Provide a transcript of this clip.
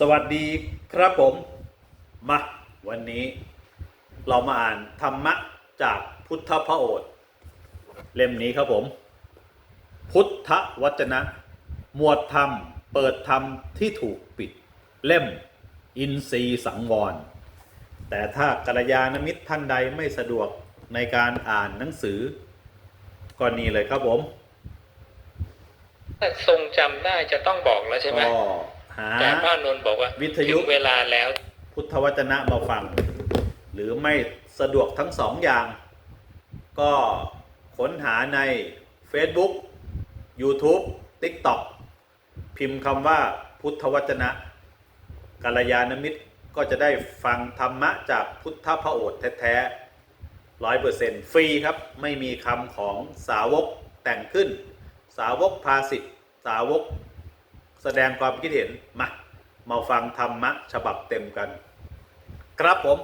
สวัสดีครับผมมาวันนี้เรามาอ่านธรรมะจากพุทธพระโอษฐ์เล่มนี้ครับผม พุทธวจนะ หมวดธรรม เปิดธรรมที่ถูกปิด เล่ม อินทรีย์สังวร แต่ถ้ากัลยาณมิตรท่านใดไม่สะดวกในการอ่านหนังสือ ก็นี่เลยครับผมถ้าทรงจำได้จะต้องบอกแล้วใช่ไหมก็ หาแต่พระอานนท์บอกว่าวิทยุถึงเวลาแล้ว พุทธวจนะมาฟัง หรือไม่สะดวกทั้งสองอย่าง ก็ค้นหาใน Facebook YouTube TikTok พิมพ์คำว่าพุทธวจนะกัลยาณมิตรก็จะได้ฟังธรรมะจากพุทธพระโอษฐ์แท้ๆร้อยเปอร์เซ็นต์ฟรีครับ ไม่มีคำของสาวกแต่งขึ้น สาวกภาสิทธิ์สาวก แสดงความคิดเห็นมามาฟังธรรมะฉบับเต็มกัน ครับผม